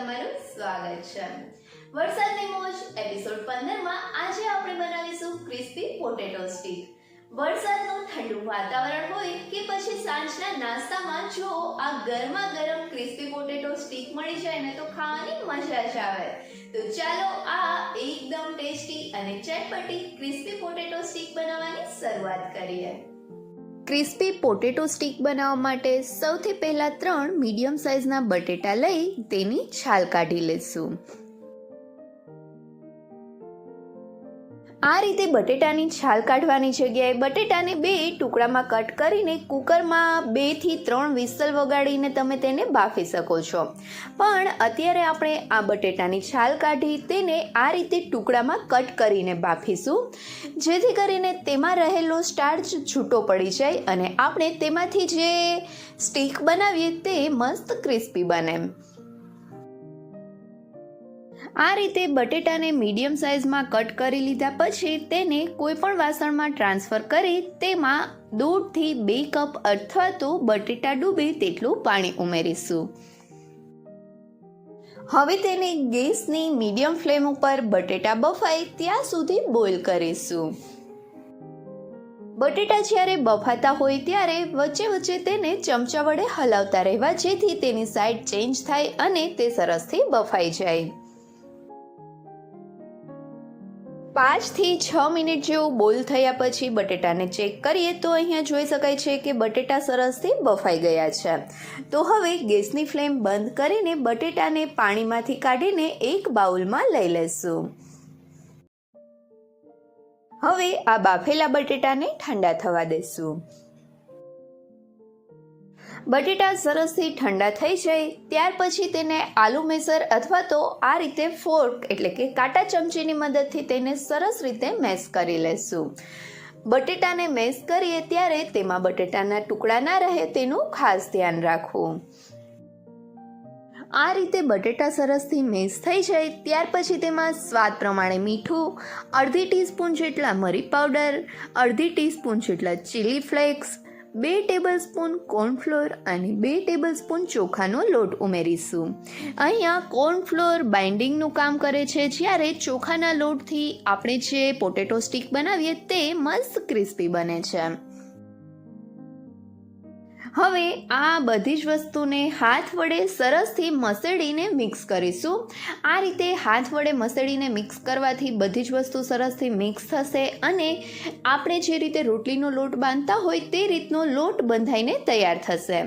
તમારું સ્વાગત છે. વરસાદની મોજ એપિસોડ 15 માં આજે આપણે બનાવીશું ક્રિસ્પી પોટેટો સ્ટીક વરસાદનું ઠંડુ વાતાવરણ હોય કે પછી સાંજના નાસ્તામાં જો આ ગરમા ગરમ ક્રિસ્પી પોટેટો સ્ટીક મળી જાય ને તો ખાવાની મજા જ આવે. તો ચાલો આ એકદમ ટેસ્ટી અને ચટપટી ક્રિસ્પી પોટેટો સ્ટીક બનાવવાની શરૂઆત કરીએ. ક્રિસ્પી પોટેટો સ્ટીક બનાવવા માટે સૌથી પહેલાં ત્રણ મીડિયમ સાઇઝના બટેટા લઈ તેની છાલ કાઢી લઈશું આ રીતે બટેટાની છાલ કાઢવાની જગ્યાએ બટેટાને બે ટુકડામાં કટ કરીને કુકરમાં બેથી ત્રણ વિસલ વગાડીને તમે તેને બાફી શકો છો. પણ અત્યારે આપણે આ બટેટાની છાલ કાઢી તેને આ રીતે ટુકડામાં કટ કરીને બાફીશું. જેથી કરીને તેમાં રહેલો સ્ટાર્ચ છૂટો પડી જાય અને આપણે તેમાંથી જે સ્ટીક બનાવીએ તે મસ્ત ક્રિસ્પી બને. આ રીતે બટેટાને મીડિયમ સાઇઝમાં કટ કરી લીધા પછી તેને કોઈપણ વાસણમાં ટ્રાન્સફર કરી તેમાં દોઢથી બે કપ અથવા તો બટેટા ડૂબે તેટલું પાણી ઉમેરીશું. હવે તેને ગેસની મીડિયમ ફ્લેમ ઉપર બટેટા બફાય ત્યાં સુધી બોઇલ કરીશું. બટેટા જ્યારે બફાતા હોય ત્યારે વચ્ચે વચ્ચે તેને ચમચા વડે હલાવતા રહેવા જેથી તેની સાઈડ ચેન્જ થાય અને તે સરસથી બફાઈ જાય. પાંચથી છ મિનિટ જેવું બોલ થયા પછી બટેટાને ચેક કરીએ તો અહીંયા જોઈ શકાય છે કે બટેટા સરસથી બફાઈ ગયા છે. તો હવે ગેસની ફ્લેમ બંધ કરીને બટેટાને પાણીમાંથી કાઢીને એક બાઉલમાં લઈ લેશું. હવે આ બાફેલા બટેટાને ઠંડા થવા દેશું. બટેટા સરસથી ઠંડા થઈ જાય, ત્યાર પછી તેને આલુ મેસર અથવા તો આ રીતે ફોર્ક એટલે કે કાંટા ચમચીની મદદથી તેને સરસ રીતે મેસ કરી લેશું. બટેટાને મેસ કરીએ ત્યારે તેમાં બટેટાના ટુકડા ના રહે તેનું ખાસ ધ્યાન રાખવું. આ રીતે બટેટા સરસથી મેસ થઈ જાય, ત્યાર પછી તેમાં સ્વાદ પ્રમાણે મીઠું, અડધી ટીસ્પૂન જેટલા મરી પાવડર, અડધી ટીસ્પૂન જેટલા ચીલી ફ્લેક્સ બે ટેબલ સ્પૂન કોર્નફ્લોર અને બે ટેબલ સ્પૂન ચોખાનો લોટ ઉમેરીશું. અહીંયા કોર્નફ્લોર બાઇન્ડિંગનું કામ કરે છે. જ્યારે ચોખાના લોટથી આપણે જે પોટેટો સ્ટીક બનાવીએ તે મસ્ત ક્રિસ્પી બને છે. હવે આ બધી જ વસ્તુને હાથ વડે સરસથી મસળીને મિક્સ કરીશું. આ રીતે હાથ વડે મસળીને મિક્સ કરવાથી બધી જ વસ્તુ સરસથી મિક્સ થશે અને આપણે જે રીતે રોટલીનો લોટ બાંધતા હોય તે રીતનો લોટ બંધાઈને તૈયાર થશે.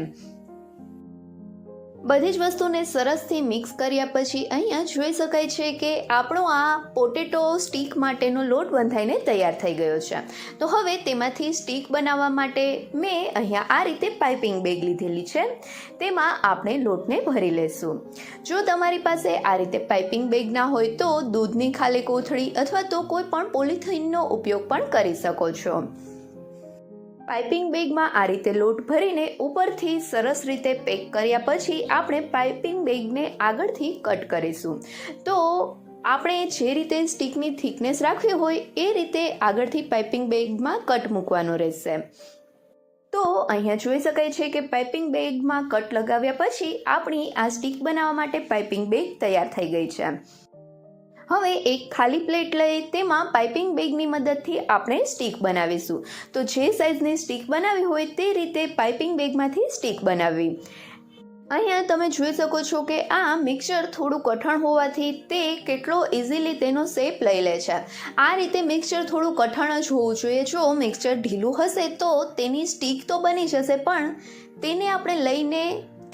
બધી જ વસ્તુને સરસથી મિક્સ કર્યા પછી અહીંયા જોઈ શકાય છે કે આપણો આ પોટેટો સ્ટીક માટેનો લોટ બંધાઈને તૈયાર થઈ ગયો છે. તો હવે તેમાંથી સ્ટીક બનાવવા માટે મેં અહીંયા આ રીતે પાઇપિંગ બેગ લીધેલી છે. તેમાં આપણે લોટને ભરી લેશું. જો તમારી પાસે આ રીતે પાઇપિંગ બેગ ના હોય તો દૂધની ખાલી કોથળી અથવા તો કોઈ પણ પોલિથીનનો ઉપયોગ પણ કરી શકો છો. પાઇપિંગ બેગમાં આ રીતે લોટ ભરીને ઉપરથી સરસ રીતે પેક કર્યા પછી આપણે પાઇપિંગ બેગને આગળથી કટ કરીશું. તો આપણે જે રીતે સ્ટીકની થિકનેસ રાખવી હોય એ રીતે આગળથી પાઇપિંગ બેગમાં કટ મૂકવાનો રહેશે. તો અહીંયા જોઈ શકાય છે કે પાઇપિંગ બેગમાં કટ લગાવ્યા પછી આપણી આ સ્ટીક બનાવવા માટે પાઇપિંગ બેગ તૈયાર થઈ ગઈ છે. હવે એક ખાલી પ્લેટ લઈ તેમાં પાઇપિંગ બેગની મદદથી આપણે સ્ટીક બનાવીશું. તો જે સાઇઝની સ્ટીક બનાવી હોય તે રીતે પાઇપિંગ બેગમાંથી સ્ટીક બનાવવી. અહીંયા તમે જોઈ શકો છો કે આ મિક્સર થોડું કઠણ હોવાથી તે કેટલો ઇઝીલી તેનો શેપ લઈ લે છે. આ રીતે મિક્સર થોડું કઠણ જ હોવું જોઈએ. જો મિક્સર ઢીલું હશે તો તેની સ્ટીક તો બની જશે, પણ તેને આપણે લઈને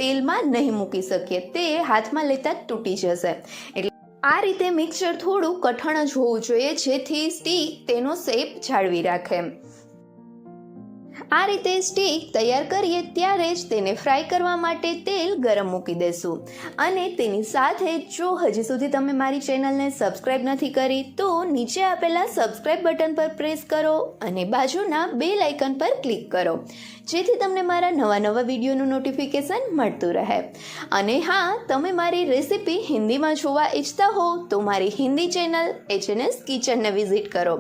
તેલમાં નહીં મૂકી શકીએ. તે હાથમાં લેતા જ તૂટી જશે. એટલે આ રીતે મિક્સર થોડું કઠણ જ હોવું જોઈએ જેથી સ્ટીક તેનો શેપ જાળવી રાખે. આ રીતે સ્ટીક તૈયાર કરીએ ત્યારે જ તેને ફ્રાય કરવા માટે તેલ ગરમ મૂકી દેશું. અને તેની સાથે જો હજી સુધી તમે મારી ચેનલને સબસ્ક્રાઈબ નથી કરી, તો નીચે આપેલા સબસ્ક્રાઈબ બટન પર પ્રેસ કરો અને બાજુના બે લાઇકન પર ક્લિક કરો. જેથી તમને મારા નવા નવા વિડીયોનું નોટિફિકેશન મળતું રહે. અને હા, તમે મારી રેસિપી હિન્દીમાં જોવા ઈચ્છતા હો, તો મારી હિન્દી ચેનલ એચએનએસ કિચનને વિઝિટ કરો.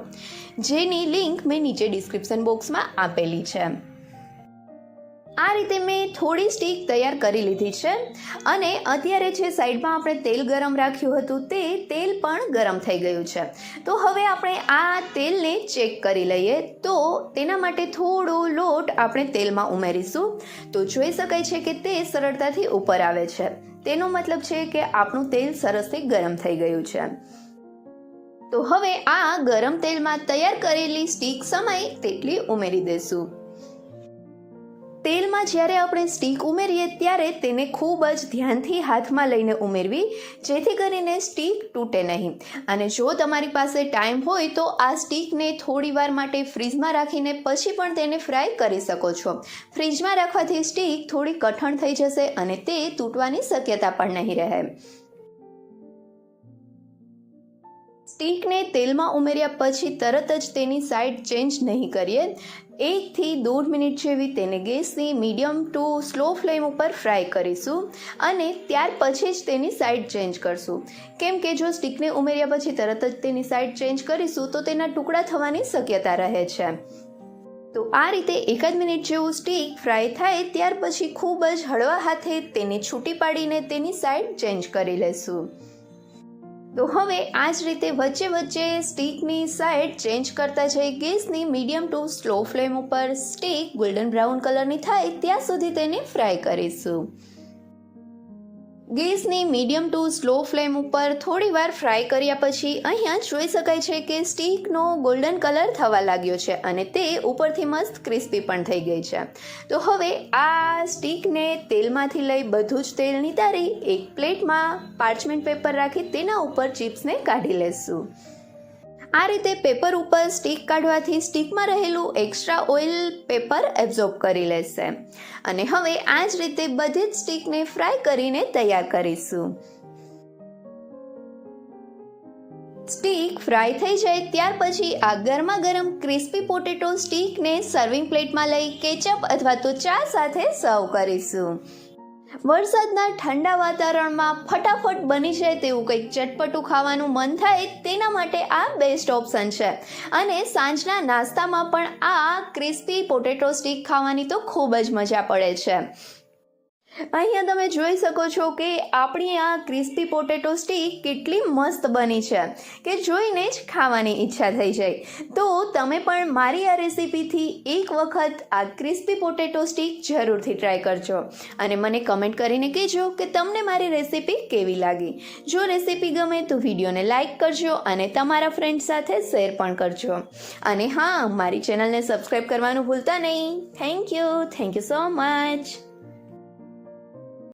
જેની લિંક મેં નીચે ડિસ્ક્રિપ્શન બોક્સમાં આપેલી છે. આ રીતે મેં થોડી સ્ટીક તૈયાર કરી લીધી છે અને અત્યારે જે સાઈડમાં આપણે તેલ ગરમ રાખ્યું હતું તે તેલ પણ ગરમ થઈ ગયું છે. તો હવે આપણે આ તેલને ચેક કરી લઈએ તો તેના માટે થોડો લોટ આપણે તેલમાં ઉમેરીશું. તો જોઈ શકાય છે કે તે સરળતાથી ઉપર આવે છે. તેનો મતલબ છે કે આપણું તેલ સરસથી ગરમ થઈ ગયું છે. તો હવે આ ગરમ તેલમાં તૈયાર કરેલી સ્ટીક સમય તેટલી ઉમેરી દેશું. તેલમાં જ્યારે આપણે સ્ટીક ઉમેરીએ ત્યારે તેને ખૂબ જ ધ્યાનથી હાથમાં લઈને ઉમેરવી, જેથી કરીને સ્ટીક તૂટે નહીં. અને જો તમારી પાસે ટાઈમ હોય તો આ સ્ટીકને થોડીવાર માટે ફ્રીજમાં રાખીને પછી પણ તેને ફ્રાય કરી શકો છો. ફ્રીજમાં રાખવાથી સ્ટીક થોડી કઠણ થઈ જશે અને તે તૂટવાની શક્યતા પણ નહીં રહે. સ્ટીકને તેલમાં ઉમેર્યા પછી તરત જ તેની સાઈડ ચેન્જ નહીં કરીએ. એકથી દોઢ મિનિટ જેવી તેને ગેસની મીડિયમ ટુ સ્લો ફ્લેમ ઉપર ફ્રાય કરીશું અને ત્યાર પછી જ તેની સાઈડ ચેન્જ કરશું. કેમ કે જો સ્ટીકને ઉમેર્યા પછી તરત જ તેની સાઈડ ચેન્જ કરીશું, તો તેના ટુકડા થવાની શક્યતા રહે છે. તો આ રીતે એકાદ મિનિટ જેવું સ્ટીક ફ્રાય થાય, ત્યાર પછી ખૂબ જ હળવા હાથે તેને છૂટી પાડીને તેની સાઈડ ચેન્જ કરી લેશું. તો હવે આ જ રીતે વચ્ચે વચ્ચે સ્ટીકની સાઈડ ચેન્જ કરતા જઈ ગેસની મીડિયમ ટુ સ્લો ફ્લેમ ઉપર સ્ટીક ગોલ્ડન બ્રાઉન કલરની થાય ત્યાં સુધી તેને ફ્રાય કરીશું. ગેસની મીડિયમ ટુ સ્લો ફ્લેમ ઉપર થોડી વાર ફ્રાય કર્યા પછી અહીંયા જોઈ શકાય છે કે સ્ટીકનો ગોલ્ડન કલર થવા લાગ્યો છે અને તે ઉપરથી મસ્ત ક્રિસ્પી પણ થઈ ગઈ છે. તો હવે આ સ્ટીકને તેલમાંથી લઈ બધું જ તેલ નિતારી એક પ્લેટમાં પાર્ચમેન્ટ પેપર રાખી તેના ઉપર ચિપ્સને કાઢી લેશું. આ રીતે પેપર ઉપર સ્ટીક કાઢવાથી સ્ટીકમાં રહેલું એક્સ્ટ્રા ઓઇલ પેપર એબ્ઝોર્બ કરી લેશે. અને હવે આ જ રીતે બધી જ સ્ટીકને ફ્રાય કરીને તૈયાર કરીશું. સ્ટીક ફ્રાય થઈ જાય ત્યાર પછી આ ગરમા ગરમ ક્રિસ્પી પોટેટો સ્ટીકને સર્વિંગ પ્લેટમાં લઈ કેચઅપ અથવા તો ચા સાથે સર્વ કરીશું. વરસાદના ઠંડા વાતાવરણમાં ફટાફટ બની જાય તેવું કંઈક ચટપટું ખાવાનું મન થાય તેના માટે આ બેસ્ટ ઓપ્શન છે. અને સાંજના નાસ્તામાં પણ આ ક્રિસ્પી પોટેટો સ્ટીક ખાવાની તો ખૂબ જ મજા પડે છે. અહીંયા તમે જોઈ શકો છો કે આપણી આ ક્રિસ્પી પોટેટો સ્ટીક કેટલી મસ્ત બની છે, કે જોઈને જ ખાવાની ઈચ્છા થઈ જાય. તો તમે પણ મારી આ રેસીપીથી એક વખત આ ક્રિસ્પી પોટેટો સ્ટીક જરૂરથી ટ્રાય કરજો. અને મને કમેન્ટ કરીને કહેજો કે તમને મારી રેસીપી કેવી લાગી. જો રેસીપી ગમે તો વિડીયોને લાઇક કરજો અને તમારા ફ્રેન્ડ સાથે શેર પણ કરજો. અને હા, મારી ચેનલને સબસ્ક્રાઈબ કરવાનું ભૂલતા નહીં. Thank you. Thank you so much.